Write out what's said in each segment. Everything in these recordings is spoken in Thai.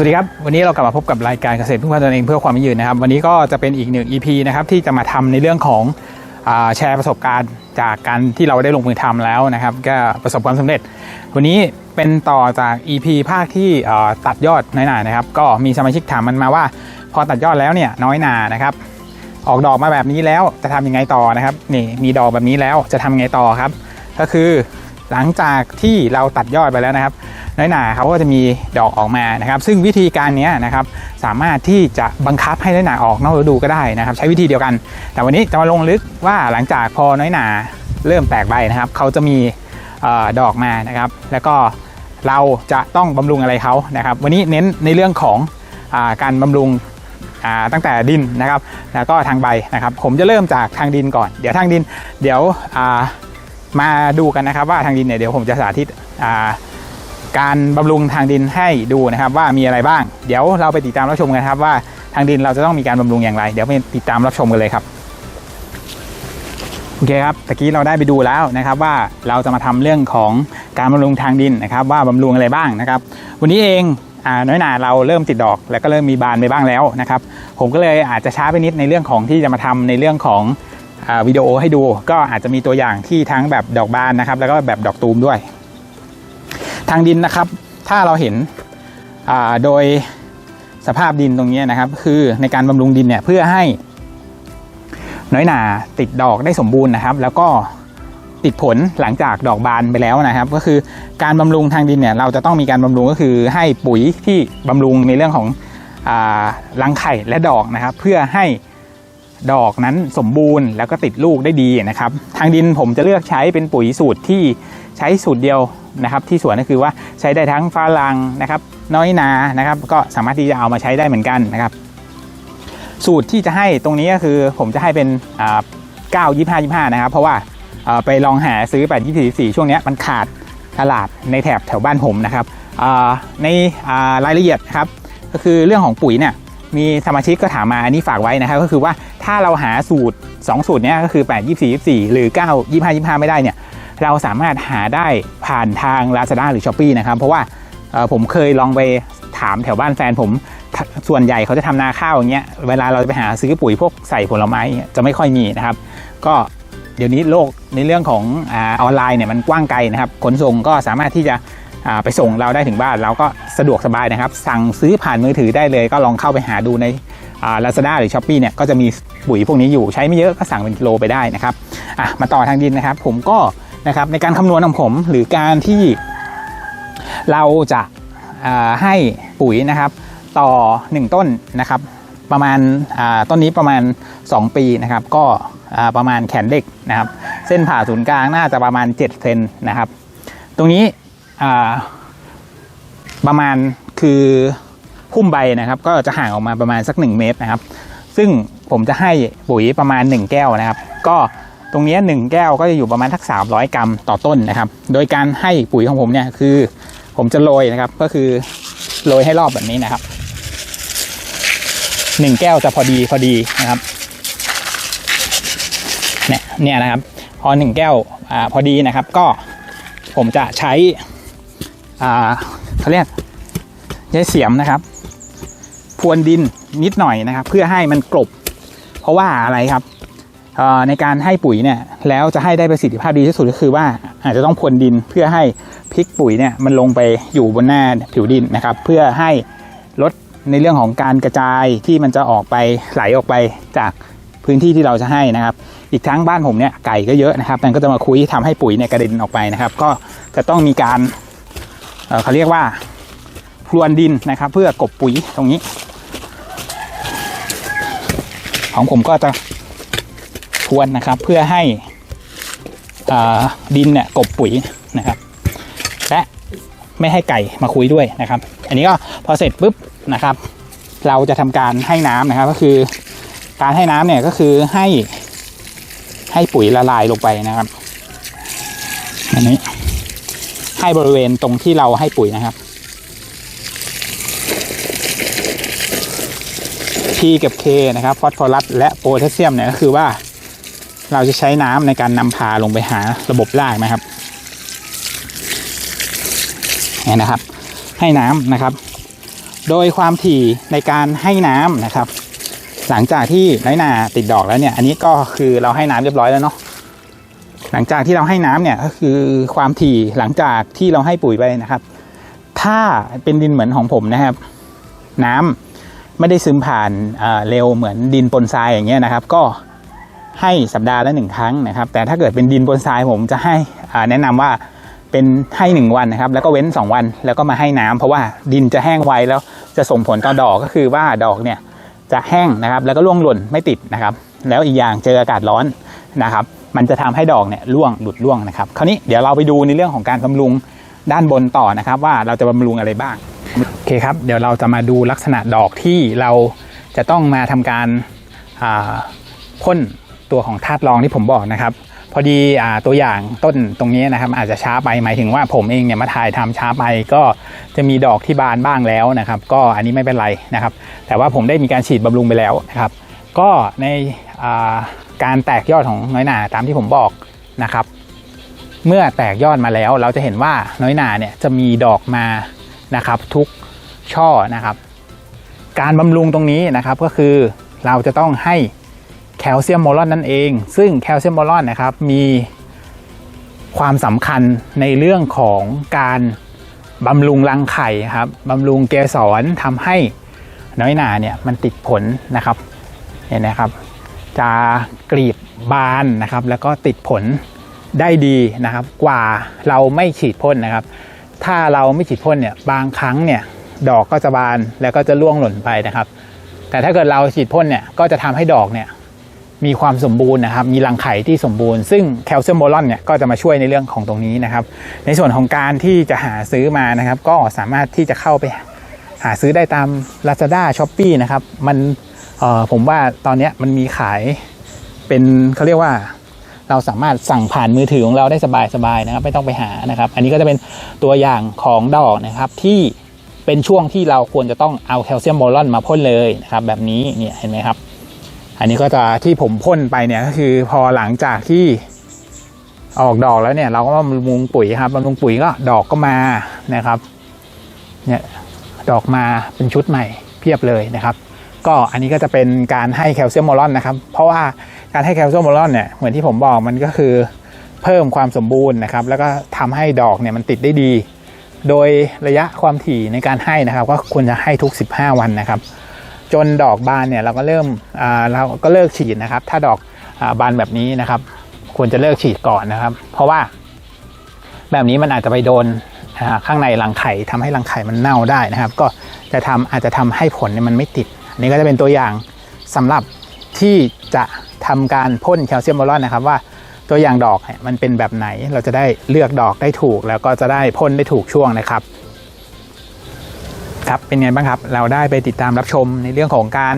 สวัสดีครับ วันนี้เรากลับมาพบกับรายการเกษตรพึ่งพาตนเองเพื่อความยั่งยืนนะครับ วันนี้ก็จะเป็นอีกหนึ่ง EP นะครับที่จะมาทำในเรื่องของอแชร์ประสบการณ์จากการที่เราได้ลงมือทำแล้วนะครับ ก็ประสบความสำเร็จ วันนี้เป็นต่อจาก EP ภาคที่ตัดยอดน้อยหนานะครับ ก็มีสมาชิกถามมันมาว่า พอตัดยอดแล้วเนี่ยน้อยหนานะครับ ออกดอกมาแบบนี้แล้วจะทำยังไงต่อนะครับนี่มีดอกแบบนี้แล้วจะทำยังไงต่อครับ ก็คือหลังจากที่เราตัดยอดไปแล้วนะครับ น้อยหนาเขาก็จะมีดอกออกมานะครับ ซึ่งวิธีการนี้นะครับสามารถที่จะบังคับให้น้อยหนาออกนอกฤดูก็ได้นะครับ ใช้วิธีเดียวกัน แต่วันนี้จะมาลงลึกว่าหลังจากพอน้อยหนาเริ่มแตกใบนะครับเขาจะมีออดอกมานะครับ แล้วก็เราจะต้องบำรุงอะไรเขานะครับ วันนี้เน้นในเรื่องของอการบำรุงตั้งแต่ดินนะครับ แล้วก็ทางใบนะครับ ผมจะเริ่มจากทางดินก่อน เดี๋ยวทางดิน เดี๋ยวมาดูกันนะครับ ว่าทางดินเนี่ยเดี๋ยวผมจะสาธิตา การบำรุงทางดินให้ดูนะครับว่ามีอะไรบ้าง เดี๋ยวเราไปติดตามรับชมกันครับว่าทางดินเราจะต้องมีการบำรุงอย่างไร เดี๋ยวไปติดตามรับชมกันเลยครับโอเคครับตะกี้เราได้ไปดูแล้วนะครับว่าเราจะมาทำเรื่องของการบำรุงทางดินนะครับ ว่าบำรุงอะไรบ้างนะครับ วันนี้เองอน้อยหนาเราเริ่มติดดอก แล้วก็เริ่มมีบานไปบ้างแล้วนะครับ ผมก็เลยอาจจะช้าไปนิดในเรื่องของที่จะมาทำในเรื่องของอวิดีโอให้ดู ก็อาจจะมีตัวอย่างที่ทั้งแบบดอกบานนะครับ แล้วก็แบบดอกตูมด้วย ทางดินนะครับ ถ้าเราเห็นโดยสภาพดินตรงนี้นะครับ คือในการบำรุงดินเนี่ยเพื่อให้น้อยหนาติดดอกได้สมบูรณ์นะครับ แล้วก็ติดผลหลังจากดอกบานไปแล้วนะครับ ก็คือการบำรุงทางดินเนี่ยเราจะต้องมีการบำรุงก็คือให้ปุ๋ยที่บำรุงในเรื่องของรังไข่และดอกนะครับ เพื่อให้ดอกนั้นสมบูรณ์แล้วก็ติดลูกได้ดีนะครับ ทางดินผมจะเลือกใช้เป็นปุ๋ยสูตรที่ใช้สูตรเดียว นะครับที่สวนก็คือว่าใช้ได้ทั้งฝรั่งนะครับน้อยนานะครับ ก็สามารถที่จะเอามาใช้ได้เหมือนกันนะครับ สูตรที่จะให้ตรงนี้ก็คือผมจะให้เป็นอ่า9 25 25นะครับ เพราะว่าไปลองหาซื้อ8 24 4ช่วงเนี้ยมันขาดตลาดในแถบแถวบ้านผมนะครับในรายละเอียดครับก็คือเรื่องของปุ๋ยเนี่ยมีสมาชิกก็ถามมาอันนี้ฝากไว้นะครับ ก็คือว่าถ้าเราหาสูตร 2 สูตรเนี้ยก็คือ 8 24 24 หรือ 9 25 25 ไม่ได้เนี่ย เราสามารถหาได้ผ่านทาง Lazada หรือ s h อ p e e นะครับ เพราะว่าผมเคยลองไปถามแถวบ้านแฟนผมส่วนใหญ่เขาจะทำนาข้าวอย่างเงี้ยเวลาเราไปหาซื้อปุ๋ยพวกใส่ผลไม้จะไม่ค่อยมีนะครับ ก็เดี๋ยวนี้โลกในเรื่องของออนไลน์เนี่ยมันกว้างไกลนะครับขนส่งก็สามารถที่จะไปส่งเราได้ถึงบ้านเราก็สะดวกสบายนะครับ สั่งซื้อผ่านมือถือได้เลย ก็ลองเข้าไปหาดูในลาซาด้าหรือ s h อ p e e เนี่ยก็จะมีปุ๋ยพวกนี้อยู่ใช้ไม่เยอะก็สั่งเป็นกิโลไปได้นะครับมาต่อทางดินนะครับ ผมก็ นะครับในการคำนวณของผมหรือการที่เราจะให้ปุ๋ยนะครับต่อ 1 ต้นนะครับประมาณต้นนี้ประมาณ 2 ปีนะครับ ก็ประมาณแขนเด็กนะครับ เส้นผ่าศูนย์กลางน่าจะประมาณ7เซนนะครับ ตรงนี้ประมาณคือพุ่มใบนะครับ ก็จะห่างออกมาประมาณสัก 1 เมตรนะครับ ซึ่งผมจะให้ปุ๋ยประมาณ 1 แก้วนะครับ ก็ ตรงนี้1แก้วก็จะอยู่ประมาณทัก300 กรัมต่อต้นนะครับ โดยการให้ปุ๋ยของผมเนี่ยคือผมจะโรยนะครับ ก็คือโรยให้รอบแบบนี้นะครับหนึ่งแก้วจะพอดีพอดีนะครับเนี่ยเนี่ยนะครับ พอหนึ่งแก้วอ่าพอดีนะครับ ก็ผมจะใช้อ่าเขาเรียกใช้เสียมนะครับพรวนดินนิดหน่อยนะครับ เพื่อให้มันกลบ เพราะว่าอะไรครับ ในการให้ปุ๋ยเนี่ยแล้วจะให้ได้ประสิทธิภาพดีที่สุดก็คือว่าอาจจะต้องพรวนดินเพื่อให้พริกปุ๋ยเนี่ยมันลงไปอยู่บนหน้าผิวดินนะครับ เพื่อให้ลดในเรื่องของการกระจายที่มันจะออกไปไหลออกไปจากพื้นที่ที่เราจะให้นะครับ อีกทั้งบ้านผมเนี่ยไก่ก็เยอะนะครับมันก็จะมาคุยทำให้ปุ๋ยเนี่ยกระเด็นออกไปนะครับ ก็จะต้องมีการเเขาเรียกว่าพรวนดินนะครับ เพื่อกบปุ๋ยตรงนี้ ของผมก็จะ พรวนนะครับ เพื่อให้ดินเนี่ยกบปุ๋ยนะครับ และไม่ให้ไก่มาคุยด้วยนะครับ อันนี้ก็พอเสร็จปุ๊บนะครับ เราจะทำการให้น้ำนะครับ ก็คือการให้น้ำเนี่ยก็คือให้ให้ปุ๋ยละลายลงไปนะครับอันนี้ให้บริเวณตรงที่เราให้ปุ๋ยนะครับ P กับ K นะครับฟอสฟอรัสและโพแทสเซียมเนี่ยก็คือว่า เราจะใช้น้ำในการนำพาลงไปหาระบบรากนะครับนี่นะครับ ให้น้ำนะครับ โดยความถี่ในการให้น้ำนะครับ หลังจากที่น้อยหนาติดดอกแล้วเนี่ย อันนี้ก็คือเราให้น้ำเรียบร้อยแล้วเนาะหลังจากที่เราให้น้ำเนี่ยก็คือความถี่หลังจากที่เราให้ปุ๋ยไปนะครับ ถ้าเป็นดินเหมือนของผมนะครับ น้ำไม่ได้ซึมผ่านเอ่อเร็วเหมือนดินปนทรายอย่างเงี้ยนะครับ ก็ ให้สัปดาห์ละหนึ่งครั้งนะครับ แต่ถ้าเกิดเป็นดินปนทรายผมจะให้แนะนำว่าเป็นให้หนึ่งวันนะครับ แล้วก็เว้นสองวันแล้วก็มาให้น้ำเพราะว่าดินจะแห้งไวแล้วจะส่งผลต่อดอกก็คือว่าดอกเนี่ยจะแห้งนะครับ แล้วก็ร่วงหล่นไม่ติดนะครับ แล้วอีกอย่างเจออากาศร้อนนะครับ มันจะทำให้ดอกเนี่ยร่วงหลุดร่วงนะครับ คราวนี้เดี๋ยวเราไปดูในเรื่องของการบำรุงด้านบนต่อนะครับ ว่าเราจะบำรุงอะไรบ้างโอเคครับ เดี๋ยวเราจะมาดูลักษณะดอกที่เราจะต้องมาทำการพ่น ตัวของธาตุรองที่ผมบอกนะครับ พอดีอตัวอย่างต้นตรงนี้นะครับอาจจะช้าไปหมายถึงว่าผมเองเนี่ยมาถ่ายทำช้าไปก็จะมีดอกที่บานบ้างแล้วนะครับ ก็อันนี้ไม่เป็นไรนะครับ แต่ว่าผมได้มีการฉีดบำรุงไปแล้วนะครับ ก็ในการแตกยอดของน้อยหนาตามที่ผมบอกนะครับ เมื่อแตกยอดมาแล้ว เราจะเห็นว่าน้อยหนาเนี่ยจะมีดอกมานะครับ ทุกช่อนะครับ การบำรุงตรงนี้นะครับก็คือเราจะต้องให้ แคลเซียมโมลอนนั่นเอง ซึ่งแคลเซียมโมลอนนะครับมีความสำคัญในเรื่องของการบำรุงรังไข่ครับบำรุงเกสรทำให้น้อยหนาเนี่ยมันติดผลนะครับเห็นนะครับ จะกรีบบานนะครับ แล้วก็ติดผลได้ดีนะครับ กว่าเราไม่ฉีดพ่นนะครับ ถ้าเราไม่ฉีดพ่นเนี่ยบางครั้งเนี่ยดอกก็จะบานแล้วก็จะร่วงหล่นไปนะครับ แต่ถ้าเกิดเราฉีดพ่นเนี่ยก็จะทำให้ดอกเนี่ย มีความสมบูรณ์นะครับ มีรังไข่ที่สมบูรณ์ ซึ่งแคลเซียมโบรอนเนี่ยก็จะมาช่วยในเรื่องของตรงนี้นะครับ ในส่วนของการที่จะหาซื้อมานะครับ ก็สามารถที่จะเข้าไปหาซื้อได้ตาม Lazada s h o p e e นะครับ มันผมว่าตอนนี้มันมีขายเป็นเขาเรียกว่าเราสามารถสั่งผ่านมือถือของเราได้สบายๆนะครับ ไม่ต้องไปหานะครับ อันนี้ก็จะเป็นตัวอย่างของดอกนะครับที่เป็นช่วงที่เราควรจะต้องเอาแคลเซียมโบรอนมาพ่นเลยนะครับ แบบนี้เนี่ยเห็นไหมครับ อันนี้ก็จะที่ผมพ่นไปเนี่ยก็คือพอหลังจากที่ออกดอกแล้วเนี่ยเราก็มาบำรุงปุ๋ยครับบำรุงปุ๋ยก็ดอกก็มานะครับเนี่ยดอกมาเป็นชุดใหม่เพียบเลยนะครับ ก็อันนี้ก็จะเป็นการให้แคลเซียมโมลอนนะครับ เพราะว่าการให้แคลเซียมโมลอนเนี่ยเหมือนที่ผมบอกมันก็คือเพิ่มความสมบูรณ์นะครับ แล้วก็ทำให้ดอกเนี่ยมันติดได้ดี โดยระยะความถี่ในการให้นะครับ ก็ควรจะให้ทุก 15 วันนะครับ จนดอกบานเนี่ยเราก็เริ่มเราก็เลิกฉีดนะครับ ถ้าดอกอบานแบบนี้นะครับควรจะเลิกฉีดก่อนนะครับ เพราะว่าแบบนี้มันอาจจะไปโดนข้างในรังไข่ทำให้รังไข่มันเน่าได้นะครับ ก็จะทำอาจจะทำให้ผลเนี่ยมันไม่ติดอันนี้ก็จะเป็นตัวอย่างสำหรับที่จะทำการพ่นแคลเซียมโบรอนนะครับว่าตัวอย่างดอกมันเป็นแบบไหนเราจะได้เลือกดอกได้ถูก แล้วก็จะได้พ่นได้ถูกช่วงนะครับ ครับเป็นไงบ้างครับ เราได้ไปติดตามรับชมในเรื่องของการ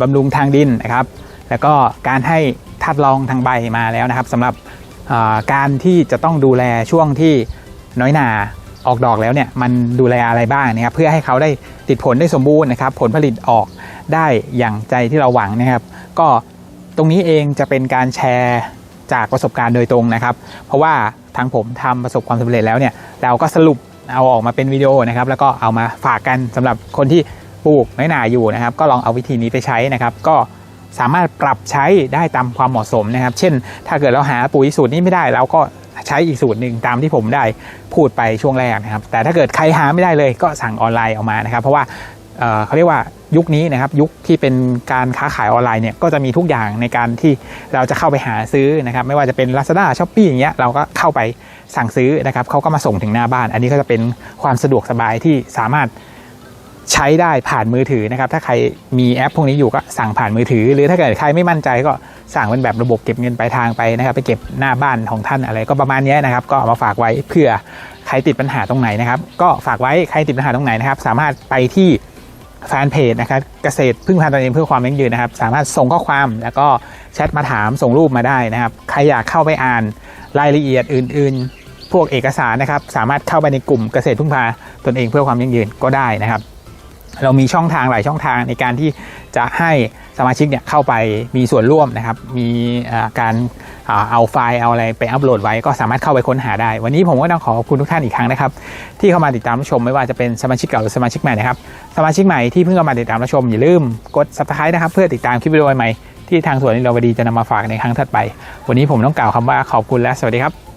บำรุงทางดินนะครับ แล้วก็การให้ธาตุรองทางใบมาแล้วนะครับสำหรับการที่จะต้องดูแลช่วงที่น้อยหนาออกดอกแล้วเนี่ยมันดูแลอะไรบ้างนะครับเพื่อให้เขาได้ติดผลได้สมบูรณ์นะครับ ผลผลิตออกได้อย่างใจที่เราหวังนะครับ ก็ตรงนี้เองจะเป็นการแชร์จากประสบการณ์โดยตรงนะครับ เพราะว่าทางผมทำประสบความสำเร็จแล้วเนี่ยเราก็สรุป เอาออกมาเป็นวิดีโอนะครับ แล้วก็เอามาฝากกันสำหรับคนที่ปลูกน้อยหนาอยู่นะครับ ก็ลองเอาวิธีนี้ไปใช้นะครับ ก็สามารถปรับใช้ได้ตามความเหมาะสมนะครับ เช่น ถ้าเกิดเราหาปุ๋ยสูตรนี้ไม่ได้เราก็ใช้อีกสูตรหนึ่งตามที่ผมได้พูดไปช่วงแรกนะครับ แต่ถ้าเกิดใครหาไม่ได้เลยก็สั่งออนไลน์เอามานะครับ เพราะว่าเเขาเรียกว่า ยุคนี้นะครับยุคที่เป็นการค้าขายออนไลน์เนี่ยก็จะมีทุกอย่างในการที่เราจะเข้าไปหาซื้อนะครับไม่ว่าจะเป็น Lazada s h o p e e อย่างเงี้ยเราก็เข้าไปสั่งซื้อนะครับเขาก็มาส่งถึงหน้าบ้าน อันนี้ก็จะเป็นความสะดวกสบายที่สามารถใช้ได้ผ่านมือถือนะครับถ้าใครมีแอปพวกนี้อยู่ก็สั่งผ่านมือถือ หรือถ้าเกิดใครไม่มั่นใจก็สั่งเป็นแบบระบบเก็บเงินปลายทางไปนะครับไปเก็บหน้าบ้านของท่านอะไรก็ประมาณนี้นะครับก็เอามาฝากไว้เผื่อใครติดปัญหาตรงไหนนะครับ ก็ฝากไว้ใครติดปัญหาตรงไหนนะครับ สามารถไปที่ แฟนเพจนะครับเกษตรพึ่งพาตนเองเพื่อความยั่งยืนนะครับ สามารถส่งข้อความแล้วก็แชทมาถามส่งรูปมาได้นะครับ ใครอยากเข้าไปอ่านรายละเอียดอื่น ๆ พวกเอกสารนะครับ สามารถเข้าไปในกลุ่มเกษตรพึ่งพาตนเองเพื่อความยั่งยืนก็ได้นะครับ เรามีช่องทางหลายช่องทางในการที่จะให้สมาชิกเนี่ยเข้าไปมีส่วนร่วมนะครับ มีการเอาไฟล์เอาอะไรไปอัปโหลดไว้ก็สามารถเข้าไปค้นหาได้ วันนี้ผมก็ต้องขอขอบคุณทุกท่านอีกครั้งนะครับ ที่เข้ามาติดตามรับชมไม่ว่าจะเป็นสมาชิกเก่าหรือสมาชิกใหม่นะครับสมาชิกใหม่ที่เพิ่งเข้ามาติดตามรับชมอย่าลืมกด subscribe นะครับ เพื่อติดตามคลิปวิดีโอใหม่ที่ทางสวนนิรวดีจะนำมาฝากในครั้งถัดไป วันนี้ผมต้องกล่าวคำว่าขอบคุณและสวัสดีครับ